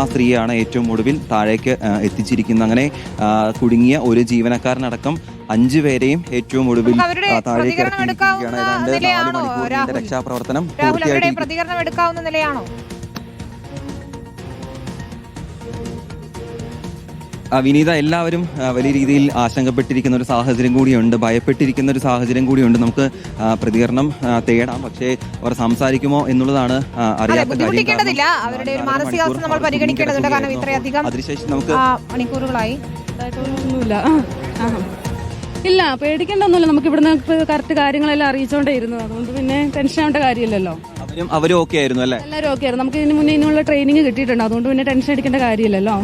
ആ സ്ത്രീയാണ് ഏറ്റവും ഒടുവിൽ താഴേക്ക് എത്തിച്ചിരിക്കുന്നത്. അങ്ങനെ കുടുങ്ങിയ ഒരു ജീവനക്കാരനടക്കം അഞ്ചു പേരെയും ഏറ്റവും ഒടുവിൽ താഴേക്ക് ഇറക്കിയിരിക്കുകയാണ്. ഏതാണ്ട് നാല്? രക്ഷാപ്രവർത്തനം പൂർത്തിയായിട്ട് പ്രതികരണം എടുക്കാവുന്ന നിലയാണോ? വിനീത എല്ലാവരും വലിയ രീതിയിൽ ആശങ്കപ്പെട്ടിരിക്കുന്ന ഒരു സാഹചര്യം കൂടിയുണ്ട് ഭയപ്പെട്ടിരിക്കുന്ന ഒരു സാഹചര്യം കൂടിയുണ്ട്. നമുക്ക് പ്രതികരണം തേടാം. പക്ഷേ അവർ സംസാരിക്കുമോ എന്നുള്ളതാണ് അറിയാത്ത കാര്യം. അവരുടെ ഒരു മാനസികാവസ്ഥ നമ്മൾ അവർ പരിഗണിക്കേണ്ടതുണ്ട്. കാരണം ഇത്രയധികം അതിനുശേഷം നമുക്ക് മണിക്കൂറുകളായി. ഒന്നുമില്ല ഇല്ല പേടിക്കേണ്ടൊന്നുമില്ല. നമുക്ക് ഇവിടുന്ന് കറക്റ്റ് കാര്യങ്ങളെല്ലാം അറിയിച്ചോണ്ടേ ഇരുന്നു. അതുകൊണ്ട് പിന്നെ ടെൻഷൻ ആവേണ്ട കാര്യമില്ലല്ലോ. അവരും അവരും ഓക്കെ ആയിരുന്നു അല്ലേ? എല്ലാവരും ഓക്കെ ആയിരുന്നു. നമുക്ക് ഇതിന് മുന്നേ ഇതിനുള്ള ട്രെയിനിങ് കിട്ടിയിട്ടുണ്ട്. അതുകൊണ്ട് പിന്നെ ടെൻഷൻ അടിക്കേണ്ട കാര്യമില്ലല്ലോ.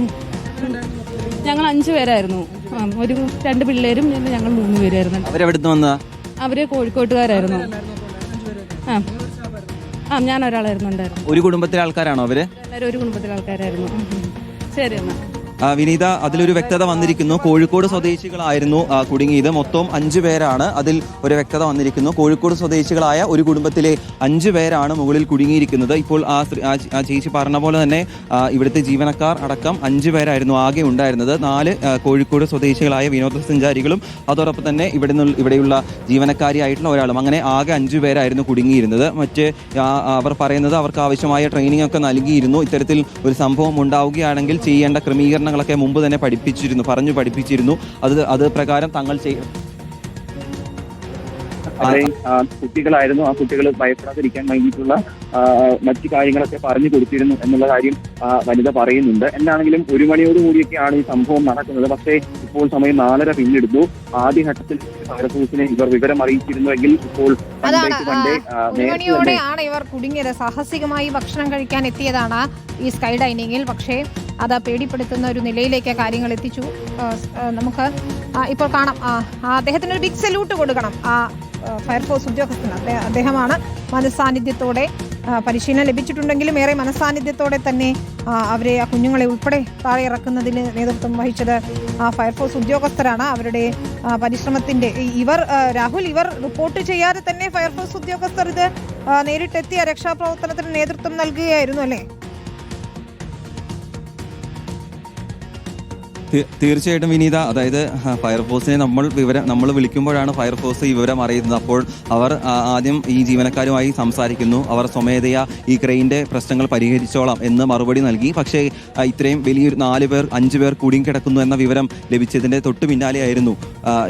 ഞങ്ങൾ അഞ്ചു പേരായിരുന്നു. ആ, ഒരു രണ്ട് പിള്ളേരും പിന്നെ ഞങ്ങൾ മൂന്ന് പേരായിരുന്നു. അവരെവിടുന്ന് വന്നതാ? അവർ കോഴിക്കോട്ടുകാരായിരുന്നു. ആ. ആ ഞാൻ ഒരാളായിരുന്നു ഉണ്ടായിരുന്നു ഒരു കുടുംബത്തിലെ ആൾക്കാരാണോ അവർ? എല്ലാവരും ഒരു കുടുംബത്തിലെ ആൾക്കാരായിരുന്നു. ഉം. ശരി എന്നാ. വിനീത അതിലൊരു വ്യക്തത വന്നിരിക്കുന്നു. കോഴിക്കോട് സ്വദേശികളായിരുന്നു കുടുങ്ങിയത്. മൊത്തം അഞ്ചു പേരാണ് അതിൽ ഒരു വ്യക്തത വന്നിരിക്കുന്നു. കോഴിക്കോട് സ്വദേശികളായ ഒരു കുടുംബത്തിലെ അഞ്ചു പേരാണ് മുകളിൽ കുടുങ്ങിയിരിക്കുന്നത്. ഇപ്പോൾ ആ ചേച്ചി പറഞ്ഞ പോലെ തന്നെ ഇവിടുത്തെ ജീവനക്കാർ അടക്കം അഞ്ചു പേരായിരുന്നു ആകെ ഉണ്ടായിരുന്നത്. നാല് കോഴിക്കോട് സ്വദേശികളായ വിനോദസഞ്ചാരികളും അതോടൊപ്പം തന്നെ ഇവിടെ ഇവിടെയുള്ള ജീവനക്കാരിയായിട്ടുള്ള ഒരാളും. അങ്ങനെ ആകെ അഞ്ചു പേരായിരുന്നു കുടുങ്ങിയിരുന്നത്. മറ്റ് അവർ പറയുന്നത് അവർക്ക് ആവശ്യമായ ട്രെയിനിങ് ഒക്കെ നൽകിയിരുന്നു. ഇത്തരത്തിൽ ഒരു സംഭവം ഉണ്ടാവുകയാണെങ്കിൽ ചെയ്യേണ്ട ക്രമീകരണങ്ങളൊക്കെ മുമ്പ് തന്നെ പഠിപ്പിച്ചിരുന്നു പറഞ്ഞു പഠിപ്പിച്ചിരുന്നു. അത് അത് പ്രകാരം തങ്ങൾ അത്രയും കുട്ടികളായിരുന്നു. ആ കുട്ടികൾ ഭയപ്പെടാതിരിക്കാൻ വേണ്ടിയിട്ടുള്ള മറ്റു കാര്യങ്ങളൊക്കെ പറഞ്ഞു കൊടുത്തിരുന്നു എന്നുള്ള കാര്യം വനിത പറയുന്നുണ്ട്. എന്താണെങ്കിലും ഒരു മണിയോട് കൂടിയൊക്കെയാണ് ഈ സംഭവം നടക്കുന്നത്. പക്ഷേ ഇപ്പോൾ സമയം നാലര പിന്നിടുന്നു. ആദ്യഘട്ടത്തിൽ ഫയർഫോഴ്സിനെ ഇവർ വിവരം അറിയിച്ചിരുന്നുവെങ്കിൽ ഇപ്പോൾ മണിയോടെയാണ് ഇവർ കുടുങ്ങിയത്. സാഹസികമായി ഭക്ഷണം കഴിക്കാൻ എത്തിയതാണ് ഈ സ്കൈ ഡൈനിങ്ങിൽ പക്ഷേ അത് പേടിപ്പെടുത്തുന്ന ഒരു നിലയിലേക്ക് കാര്യങ്ങൾ എത്തിച്ചു. നമുക്ക് ഇപ്പോൾ കാണാം. അദ്ദേഹത്തിന് ഒരു ബിഗ് സല്യൂട്ട് കൊടുക്കണം. ഫയർഫോഴ്സ് ഉദ്യോഗസ്ഥന് അദ്ദേഹ- അദ്ദേഹമാണ് മനസ്സാന്നിധ്യത്തോടെ പരിശീലനം ലഭിച്ചിട്ടുണ്ടെങ്കിലും ഏറെ മനസാന്നിധ്യത്തോടെ തന്നെ അവരെ ആ കുഞ്ഞുങ്ങളെ ഉൾപ്പെടെ താഴെ ഇറക്കുന്നതിന് നേതൃത്വം വഹിച്ചത് ഫയർഫോഴ്സ് ഉദ്യോഗസ്ഥരാണ്. അവരുടെ പരിശ്രമത്തിന്റെ ഇവർ രാഹുൽ ഇവർ റിപ്പോർട്ട് ചെയ്യാതെ തന്നെ ഫയർഫോഴ്സ് ഉദ്യോഗസ്ഥർ ഇത് നേരിട്ടെത്തിയ രക്ഷാപ്രവർത്തനത്തിന് നേതൃത്വം നൽകുകയായിരുന്നു അല്ലേ? തീർച്ചയായിട്ടും വിനീത അതായത് ഫയർഫോഴ്സിനെ നമ്മൾ വിവരം നമ്മൾ വിളിക്കുമ്പോഴാണ് ഫയർഫോഴ്സ് ഈ വിവരം അറിയുന്നത്. അപ്പോൾ അവർ ആദ്യം ഈ ജീവനക്കാരുമായി സംസാരിക്കുന്നു. അവർ സ്വമേധയാ ഈ ക്രെയിന്റെ പ്രശ്നങ്ങൾ പരിഹരിച്ചോളാം എന്ന് മറുപടി നൽകി. പക്ഷേ ഇത്രയും വലിയൊരു നാല് പേർ അഞ്ച് പേർ കുടുങ്ങിക്കിടക്കുന്നു എന്ന വിവരം ലഭിച്ചതിന്റെ തൊട്ട് പിന്നാലെയായിരുന്നു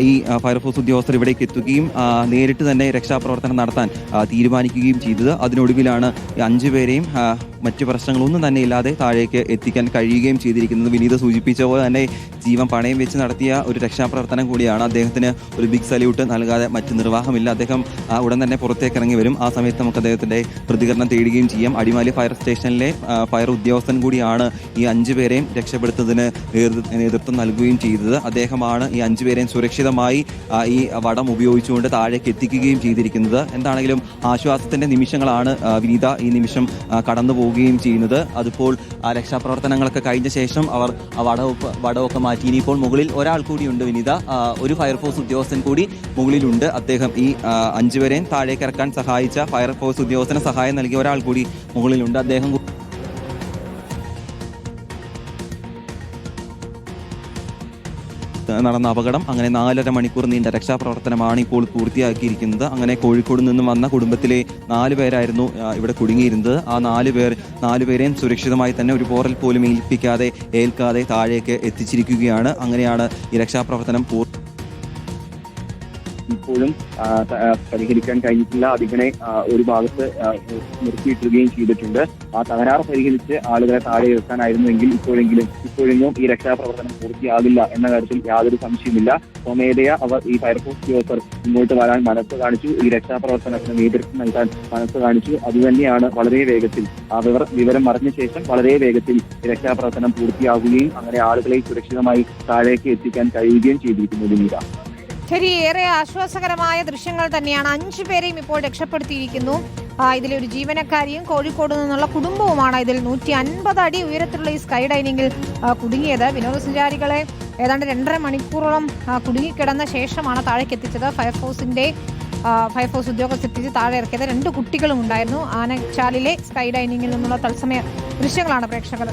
ഈ ഫയർഫോഴ്സ് ഉദ്യോഗസ്ഥർ ഇവിടേക്ക് എത്തുകയും നേരിട്ട് തന്നെ രക്ഷാപ്രവർത്തനം നടത്താൻ തീരുമാനിക്കുകയും ചെയ്തത്. അതിനൊടുവിലാണ് അഞ്ചു പേരെയും മറ്റു പ്രശ്നങ്ങളൊന്നും തന്നെ ഇല്ലാതെ താഴേക്ക് എത്തിക്കാൻ കഴിയുകയും ചെയ്തിരിക്കുന്നത് വിനീത സൂചിപ്പിച്ച പോലെ തന്നെ ജീവൻ പണയം വെച്ച് നടത്തിയ ഒരു രക്ഷാപ്രവർത്തനം കൂടിയാണ് അദ്ദേഹത്തിന് ഒരു ബിഗ് സല്യൂട്ട് നൽകാതെ മറ്റ് നിർവാഹമില്ല. അദ്ദേഹം ഉടൻ തന്നെ പുറത്തേക്ക് ഇറങ്ങി വരും. ആ സമയത്ത് നമുക്ക് അദ്ദേഹത്തിന്റെ പ്രതികരണം തേടുകയും ചെയ്യാം. അടിമാലി ഫയർ സ്റ്റേഷനിലെ ഫയർ ഉദ്യോഗസ്ഥൻ കൂടിയാണ് ഈ അഞ്ചു പേരെയും രക്ഷപ്പെടുത്തുന്നതിന് നേതൃ- നേതൃത്വം നൽകുകയും ചെയ്തത്. അദ്ദേഹമാണ് ഈ അഞ്ചു പേരെയും സുരക്ഷിതമായി ഈ വടം ഉപയോഗിച്ചുകൊണ്ട് താഴേക്ക് എത്തിക്കുകയും ചെയ്തിരിക്കുന്നത്. എന്താണെങ്കിലും ആശ്വാസത്തിന്റെ നിമിഷങ്ങളാണ് വിനീത ഈ നിമിഷം കടന്നു പോവുകയും ചെയ്യുന്നത്. അതിപ്പോൾ ആ രക്ഷാപ്രവർത്തനങ്ങളൊക്കെ കഴിഞ്ഞ ശേഷം അവർ വടവൊക്കെ വടവൊക്കെ മാറ്റി. ഇനിയിപ്പോൾ മുകളിൽ ഒരാൾ കൂടിയുണ്ട് വിനിത. ഒരു ഫയർഫോഴ്സ് ഉദ്യോഗസ്ഥൻ കൂടി മുകളിലുണ്ട്. അദ്ദേഹം ഈ അഞ്ചുപേരെയും താഴേക്കിറക്കാൻ സഹായിച്ച ഫയർഫോഴ്സ് ഉദ്യോഗസ്ഥന് സഹായം നൽകിയ ഒരാൾ കൂടി മുകളിലുണ്ട്. അദ്ദേഹം നടന്ന അപകടം. അങ്ങനെ നാലര മണിക്കൂർ നീണ്ട രക്ഷാപ്രവർത്തനമാണ് ഇപ്പോൾ പൂർത്തിയാക്കിയിരിക്കുന്നത്. അങ്ങനെ കോഴിക്കോട് നിന്നും വന്ന കുടുംബത്തിലെ നാല് പേരായിരുന്നു ഇവിടെ കുടുങ്ങിയിരുന്നത്. ആ നാല് പേർ നാല് പേരെയും സുരക്ഷിതമായി തന്നെ ഒരു പോറൽ പോലും ഏൽപ്പിക്കാതെ ഏൽക്കാതെ താഴേക്ക് എത്തിച്ചിരിക്കുകയാണ്. അങ്ങനെയാണ് ഈ രക്ഷാപ്രവർത്തനം പൂർ ഇപ്പോഴും പരിഹരിക്കാൻ കഴിഞ്ഞിട്ടില്ല. അതിങ്ങനെ ഒരു ഭാഗത്ത് നിർത്തിയിട്ടുകയും ചെയ്തിട്ടുണ്ട്. ആ തകരാറ് പരിഹരിച്ച് ആളുകളെ താഴെ ഇറക്കാനായിരുന്നുവെങ്കിൽ ഇപ്പോഴെങ്കിലും ഇപ്പോഴെങ്കിലും ഈ രക്ഷാപ്രവർത്തനം പൂർത്തിയാകില്ല എന്ന കാര്യത്തിൽ യാതൊരു സംശയമില്ല സ്വമേധയ അവർ ഈ ഫയർഫോഴ്സ് ഉദ്യോഗസ്ഥർ മുന്നോട്ട് വരാൻ മനസ്സ് കാണിച്ചു. ഈ രക്ഷാപ്രവർത്തനത്തിന് നേതൃത്വം നൽകാൻ മനസ്സ് കാണിച്ചു. അതുതന്നെയാണ് വളരെ വേഗത്തിൽ ആ വിവര വിവരം അറിഞ്ഞ ശേഷം വളരെ വേഗത്തിൽ രക്ഷാപ്രവർത്തനം പൂർത്തിയാകുകയും അങ്ങനെ ആളുകളെ സുരക്ഷിതമായി താഴേക്ക് എത്തിക്കാൻ കഴിയുകയും ചെയ്തിരിക്കുന്നു വിനീത ശരി ഏറെ ആശ്വാസകരമായ ദൃശ്യങ്ങൾ തന്നെയാണ് അഞ്ചു പേരെയും ഇപ്പോൾ രക്ഷപ്പെടുത്തിയിരിക്കുന്നു. ആ, ഇതിലെ ഒരു ജീവനക്കാരിയും കോഴിക്കോട് നിന്നുള്ള കുടുംബവുമാണ് ഇതിൽ നൂറ്റി അൻപത് അടി ഉയരത്തിലുള്ള ഈ സ്കൈ ഡൈനിങ്ങിൽ കുടുങ്ങിയത്. വിനോദസഞ്ചാരികളെ ഏതാണ്ട് രണ്ടര മണിക്കൂറോളം കുടുങ്ങിക്കിടന്ന ശേഷമാണ് താഴേക്ക് എത്തിച്ചത് ഫയർഫോഴ്സിന്റെ ഫയർഫോഴ്സ് ഉദ്യോഗസ്ഥർ എത്തിച്ച് താഴെ ഇറക്കിയത്. രണ്ട് കുട്ടികളും ഉണ്ടായിരുന്നു. ആനച്ചാലിലെ സ്കൈ ഡൈനിങ്ങിൽ നിന്നുള്ള തത്സമയ ദൃശ്യങ്ങളാണ് പ്രേക്ഷകർ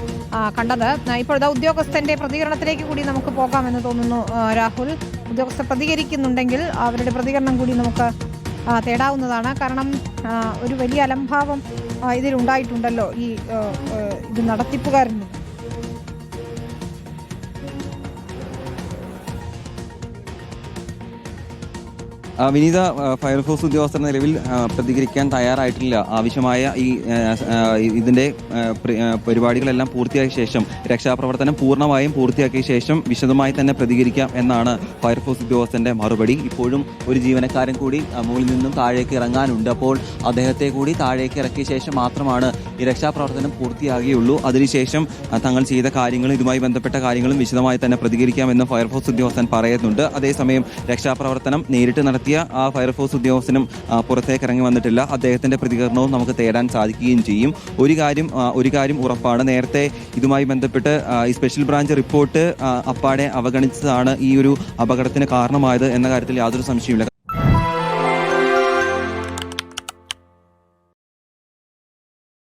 കണ്ടത്. ഇപ്പോഴത്തെ ഉദ്യോഗസ്ഥന്റെ പ്രതികരണത്തിലേക്ക് കൂടി നമുക്ക് പോകാമെന്ന് തോന്നുന്നു രാഹുൽ. ഉദ്യോഗസ്ഥർ പ്രതികരിക്കുന്നുണ്ടെങ്കിൽ അവരുടെ പ്രതികരണം കൂടി നമുക്ക് തേടാവുന്നതാണ്. കാരണം ഒരു വലിയ അലംഭാവം ഇതിലുണ്ടായിട്ടുണ്ടല്ലോ ഈ ഇത് നടത്തിപ്പുകാരിൽ വിനീത ഫയർഫോഴ്സ് ഉദ്യോഗസ്ഥർ നിലവിൽ പ്രതികരിക്കാൻ തയ്യാറായിട്ടില്ല. ആവശ്യമായ ഈ ഇതിന്റെ പരിപാടികളെല്ലാം പൂർത്തിയായ ശേഷം രക്ഷാപ്രവർത്തനം പൂർണമായും പൂർത്തിയാക്കിയ ശേഷം വിശദമായി തന്നെ പ്രതികരിക്കാം എന്നാണ് ഫയർഫോഴ്സ് ഉദ്യോഗസ്ഥന്റെ മറുപടി. ഇപ്പോഴും ഒരു ജീവനക്കാരൻ കൂടി മുകളിൽ നിന്നും താഴേക്ക് ഇറങ്ങാനുണ്ട്. അപ്പോൾ അദ്ദേഹത്തെ കൂടി താഴേക്ക് ഇറക്കിയ ശേഷം മാത്രമാണ് ഈ രക്ഷാപ്രവർത്തനം പൂർത്തിയാകുകയുള്ളൂ. അതിനുശേഷം തങ്ങൾ ചെയ്ത കാര്യങ്ങളും ഇതുമായി ബന്ധപ്പെട്ട കാര്യങ്ങളും വിശദമായി തന്നെ പ്രതികരിക്കാമെന്ന് ഫയർഫോഴ്സ് ഉദ്യോഗസ്ഥൻ പറയുന്നുണ്ട്. അതേസമയം രക്ഷാപ്രവർത്തനം നേരിട്ട് നടത്തിയ ആ ഫയർഫോഴ്സ് ഉദ്യോഗസ്ഥനും പുറത്തേക്ക് ഇറങ്ങി വന്നിട്ടില്ല. അദ്ദേഹത്തിന്റെ പ്രതികരണവും നമുക്ക് തേടാൻ സാധിക്കുകയും ചെയ്യും. ഒരു കാര്യം ഒരു കാര്യം ഉറപ്പാണ്. നേരത്തെ ഇതുമായി ബന്ധപ്പെട്ട് ഈ സ്പെഷ്യൽ ബ്രാഞ്ച് റിപ്പോർട്ട് അപ്പാടെ അവഗണിച്ചതാണ് ഈ ഒരു അപകടത്തിന് കാരണമായത് എന്ന കാര്യത്തിൽ യാതൊരു സംശയമില്ല